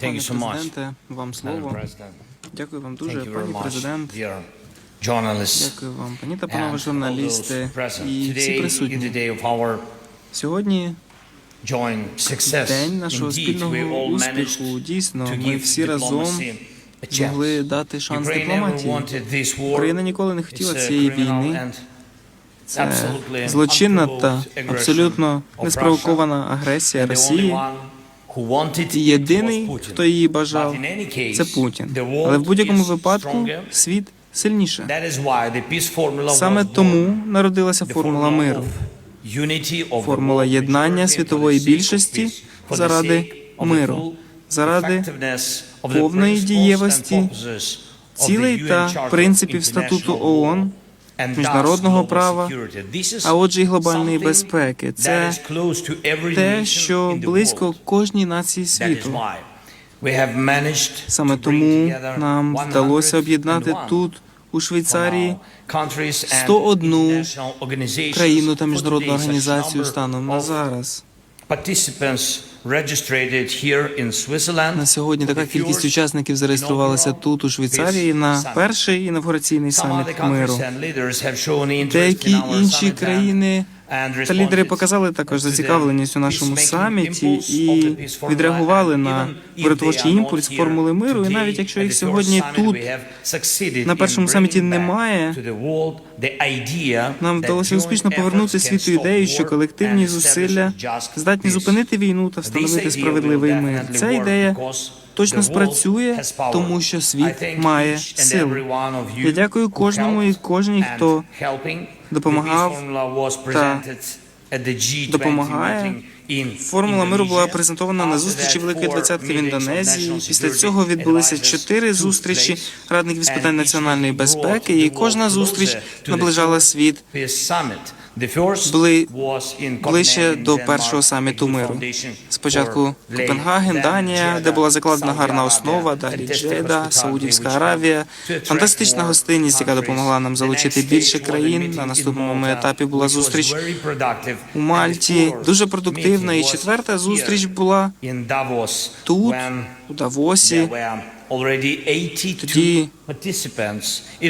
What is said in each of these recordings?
Пане you so much, президенте, вам слово. Дякую вам дуже, пані президент. Дякую вам, пані та панове журналісти і всі присутні. Сьогодні день нашого спільного успіху. Дійсно, ми всі разом змогли дати шанс дипломатії. Україна ніколи не хотіла цієї війни. Це злочинна та абсолютно неспровокована агресія Росії. Єдиний, хто її бажав, це Путін. Але в будь-якому випадку світ сильніше. Саме тому народилася формула миру. Формула єднання світової більшості заради миру, заради повної дієвості цілей та принципів статуту ООН, міжнародного права, а отже й глобальної безпеки. Це те, що близько кожній нації світу. Саме тому нам вдалося об'єднати 101 тут, у Швейцарії, from our countries and 101 international organizations. країну та міжнародну організацію станом на зараз. На сьогодні така кількість учасників зареєструвалася тут, у Швейцарії, на перший інавгураційний саміт миру. Деякі інші країни та лідери показали також зацікавленість у нашому саміті і відреагували на миротворчий імпульс формули миру. І навіть якщо їх сьогодні тут на першому саміті немає, нам вдалося успішно повернути світу ідею, що колективні зусилля здатні зупинити війну та встановити справедливий мир. Ця ідея точно спрацює, тому що світ має силу. Я дякую кожному і кожній, хто допомагав та presented at the G20 допомагає. Формула миру була презентована на зустрічі Великої двадцятки в Індонезії. Після цього відбулися чотири зустрічі радників з питань національної безпеки, і кожна зустріч наближала світ in ближче до першого саміту миру. Спочатку Копенгаген, Данія, де була закладена гарна основа, далі Джеда, Саудівська Аравія, фантастична гостинність, яка допомогла нам залучити більше країн. На наступному етапі була зустріч у Мальті, дуже продуктивна. І четверта зустріч була тут, у Давосі. There were already 82 Тоді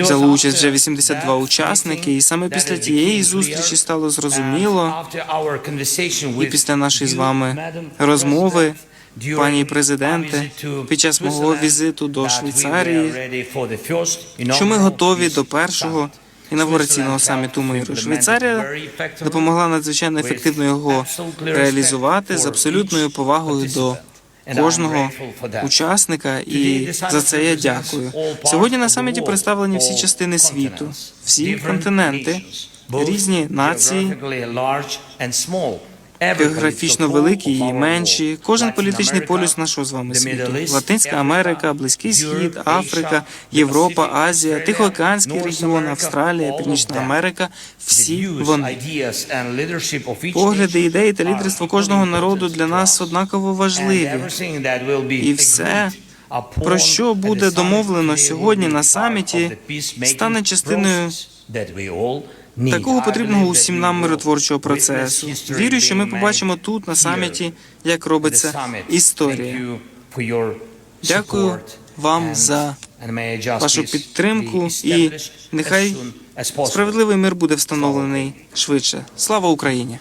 Взяли участь вже after 82 that учасники, і саме після тієї зустрічі стало зрозуміло, і після нашої з вами розмови, пані президенте, під час мого візиту до Швейцарії, що ми готові до першого інавгураційного саміту миру. Швейцарія допомогла надзвичайно ефективно його реалізувати з абсолютною повагою до кожного учасника, і за це я дякую. Сьогодні на саміті представлені всі частини світу, всі континенти, різні нації, географічно великі і менші. Кожен політичний полюс нашого з вами світу. Латинська Америка, Близький Схід, Африка, Європа, Азія, Тихоокеанський регіон, Австралія, Північна. Америка. Всі вони. Погляди, ідеї та лідерство кожного народу для нас однаково важливі. І все, про що буде домовлено сьогодні на саміті, стане частиною Такого потрібного усім нам миротворчого процесу. Вірю, що ми побачимо тут на саміті, як робиться історія. Дякую вам за вашу підтримку і нехай справедливий мир буде встановлений швидше. Слава Україні!